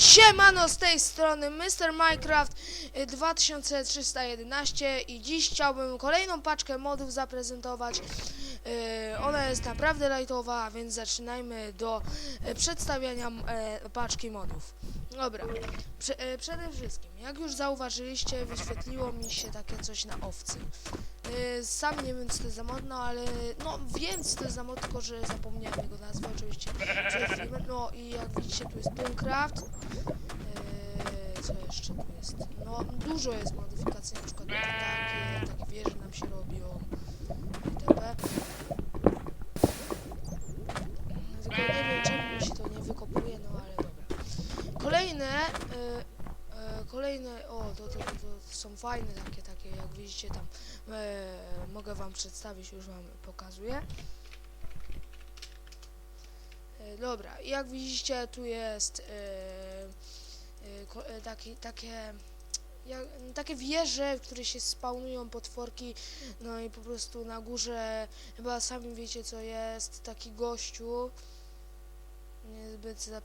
Siemano z tej strony Mr. Minecraft y, 2311 i dziś chciałbym kolejną paczkę modów zaprezentować. Y, Ona jest naprawdę lightowa, więc zaczynajmy do y, przedstawiania e, paczki modów. Dobra, e, przede wszystkim, jak już zauważyliście, wyświetliło mi się takie coś na owcy. Y, Sam nie wiem co to jest za mod, no ale no wiem co to jest za mod, tylko że zapomniałem jego nazwy oczywiście. No i jak widzicie tu jest Boomcraft. Yy, co jeszcze tu jest? No dużo jest modyfikacji, na przykład takie, takie wieże nam się robią itp. Tylko nie wiem czemu się to nie wykopuje, no ale dobra. Kolejne, yy, kolejne, o to, to, to, to są fajne takie, takie jak widzicie tam, yy, mogę wam przedstawić, już wam pokazuję. E, Dobra, jak widzicie, tu jest ko- e, taki, takie, jak, takie wieże, w których się spawnują potworki, no i po prostu na górze, chyba sami wiecie co jest, taki gościu, niezbyt za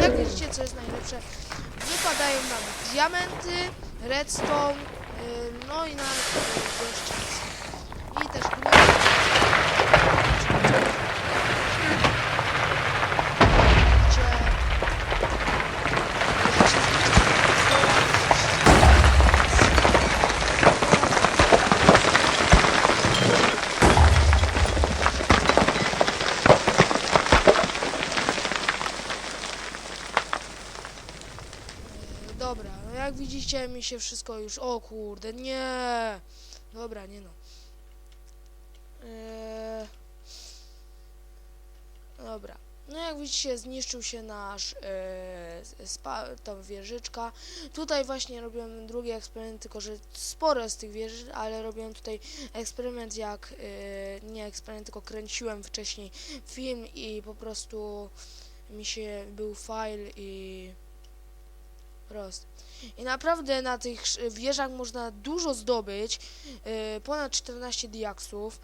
Jak widzicie, co jest najlepsze? Wypadają nam diamenty, redstone, y, no i nawet y, gościec. I też gnoje. E, Dobra, no jak widzicie mi się wszystko już... O kurde, nie! Dobra, nie no. Eee... Dobra. No jak widzicie zniszczył się nasz e, spa, tam wieżyczka. Tutaj właśnie robiłem drugi eksperyment, tylko że sporo z tych wież, ale robiłem tutaj eksperyment jak, e, nie eksperyment, tylko kręciłem wcześniej film i po prostu mi się był file i Prost. I naprawdę na tych wieżach można dużo zdobyć. y, ponad 14 diaksów.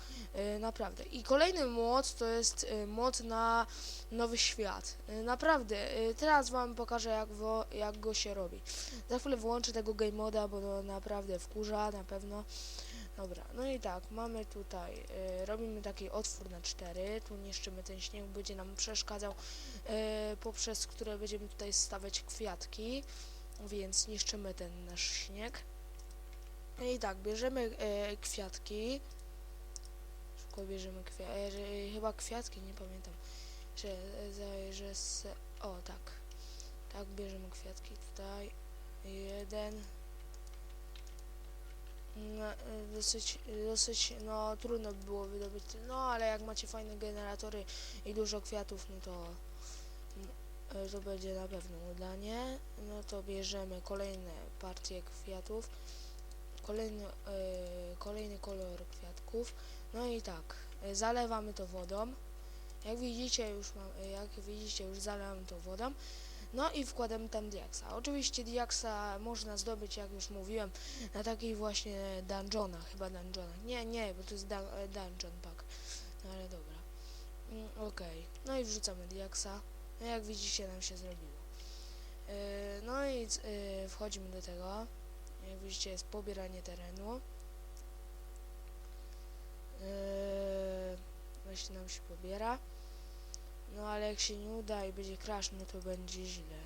y, naprawdę. I kolejny mod to jest y, mod na nowy świat. Naprawdę. teraz wam pokażę jak, wo, jak go się robi. Za chwilę włączę tego game moda, bo to naprawdę wkurza na pewno. Dobra, no i tak, mamy tutaj, y, robimy taki otwór na 4, tu niszczymy ten śnieg, będzie nam przeszkadzał, y, poprzez które będziemy tutaj stawiać kwiatki więc niszczymy ten nasz śnieg. No I tak, bierzemy e, kwiatki. Szybko bierzemy kwiatki. E, chyba kwiatki, nie pamiętam. Że, że, że z, o tak. Tak, bierzemy kwiatki tutaj. Jeden. No, e, dosyć, dosyć, no trudno by było wydobyć, no ale jak macie fajne generatory i dużo kwiatów, no to e, to będzie na pewno udanie. No to bierzemy kolejne partie kwiatów, kolejny, e, kolejny kolor kwiatków. No i tak, e, zalewamy to wodą. Jak widzicie już mam, e, jak widzicie już zalewam to wodą. No i wkładamy tam diaksa. Oczywiście diaksa można zdobyć, jak już mówiłem, na takich właśnie dungeonach, chyba dungeonach. Nie, nie, bo to jest dun e, dungeon pack. No ale dobra. Mm, Okej, no i wrzucamy diaksa. No jak widzicie nam się zrobiło. Yy, no i yy, wchodzimy do tego. Jak widzicie jest pobieranie terenu. Właśnie nam się pobiera. No ale jak się nie uda i będzie crash, no to będzie źle.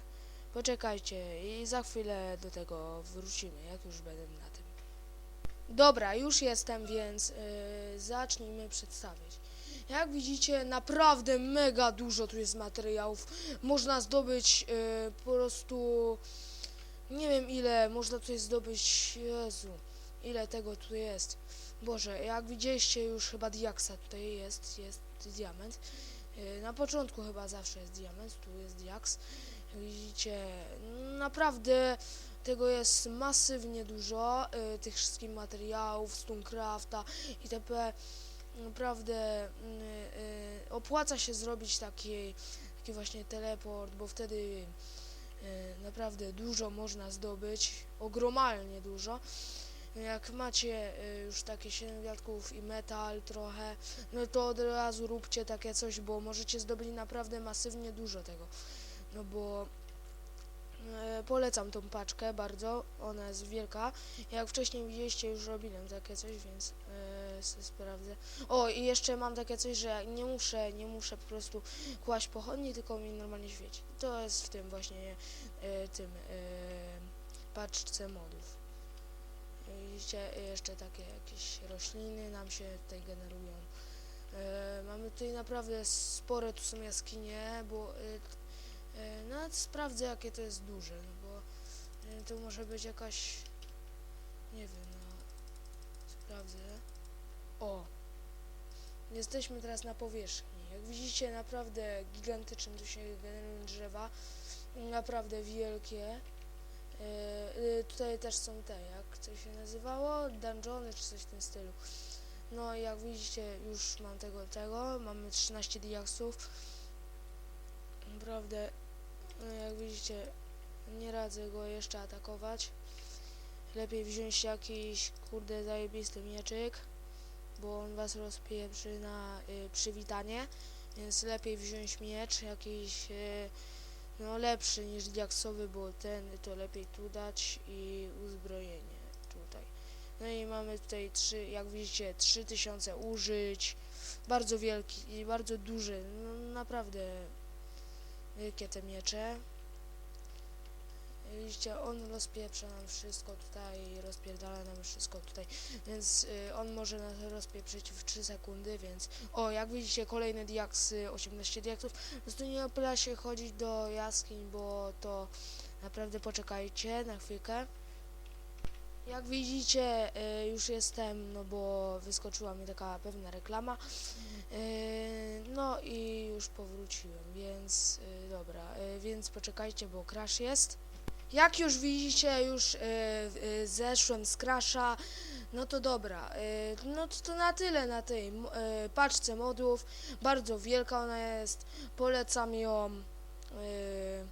Poczekajcie i za chwilę do tego wrócimy, jak już będę na tym. Dobra, już jestem, więc yy, zacznijmy przedstawiać. Jak widzicie, naprawdę mega dużo tu jest materiałów. Można zdobyć y, po prostu nie wiem ile można tutaj zdobyć. Jezu, ile tego tu jest. Boże, jak widzieliście już chyba diaksa tutaj jest, jest diament. Y, na początku chyba zawsze jest diament, tu jest diaks. Widzicie, naprawdę tego jest masywnie dużo, y, tych wszystkich materiałów, Stonecrafta itp. naprawdę mm, y, opłaca się zrobić taki, taki właśnie teleport, bo wtedy y, naprawdę dużo można zdobyć, ogromalnie dużo. Jak macie y, już takie 7 wiatków i metal trochę, no to od razu róbcie takie coś, bo możecie zdobyć naprawdę masywnie dużo tego. No bo polecam tą paczkę bardzo, ona jest wielka. Jak wcześniej widzieliście, już robiłem takie coś, więc e, se sprawdzę. O, i jeszcze mam takie coś, że nie muszę, nie muszę po prostu kłaść pochodni, tylko mi normalnie świeci. To jest w tym właśnie, e, tym e, paczce modów. Widzicie, jeszcze takie jakieś rośliny nam się tutaj generują. E, mamy tutaj naprawdę spore, tu są jaskinie, bo e, e, nawet sprawdzę jakie to jest duże, no bo e, to może być jakaś, nie wiem, no, sprawdzę. O, jesteśmy teraz na powierzchni. Jak widzicie, naprawdę gigantyczne tu się generują drzewa, naprawdę wielkie. E, y, tutaj też są te, jak to się nazywało, dungeony czy coś w tym stylu. No jak widzicie, już mam tego, tego, mamy 13 diaksów. Naprawdę, no jak widzicie, nie radzę go jeszcze atakować. Lepiej wziąć jakiś, kurde, zajebisty mieczyk, bo on was rozpieprzy na y, przywitanie. Więc lepiej wziąć miecz, jakiś y, no lepszy niż diaksowy, bo ten to lepiej tu dać i uzbrojenie tutaj. No i mamy tutaj trzy, jak widzicie, 3000 użyć. Bardzo wielki i bardzo duży, no naprawdę wielkie te miecze. Widzicie, on rozpieprza nam wszystko tutaj, rozpierdala nam wszystko tutaj, więc y, on może nas rozpieprzyć w 3 sekundy, więc o, jak widzicie, kolejny diaks, y, 18 diaksów, więc tu nie opyla się chodzić do jaskiń, bo to naprawdę poczekajcie na chwilkę. Jak widzicie, y, już jestem, no bo wyskoczyła mi taka pewna reklama, y, no i już powróciłem, więc y, dobra, y, więc poczekajcie, bo crash jest. Jak już widzicie, już y, y, zeszłem z crasha, no to dobra, y, no to, to na tyle na tej y, paczce modów, bardzo wielka ona jest, polecam ją, y,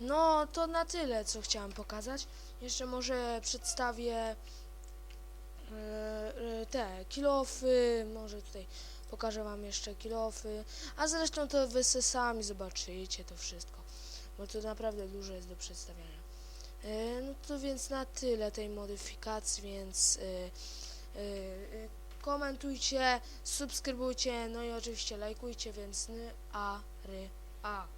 no to na tyle, co chciałam pokazać. Jeszcze może przedstawię y, y, te kilofy, może tutaj pokażę wam jeszcze kilofy, a zresztą to wy sami zobaczycie to wszystko, bo to naprawdę dużo jest do przedstawiania. Y, No to więc na tyle tej modyfikacji, więc y, y, komentujcie, subskrybujcie, no i oczywiście lajkujcie, więc ny, a, ry, a.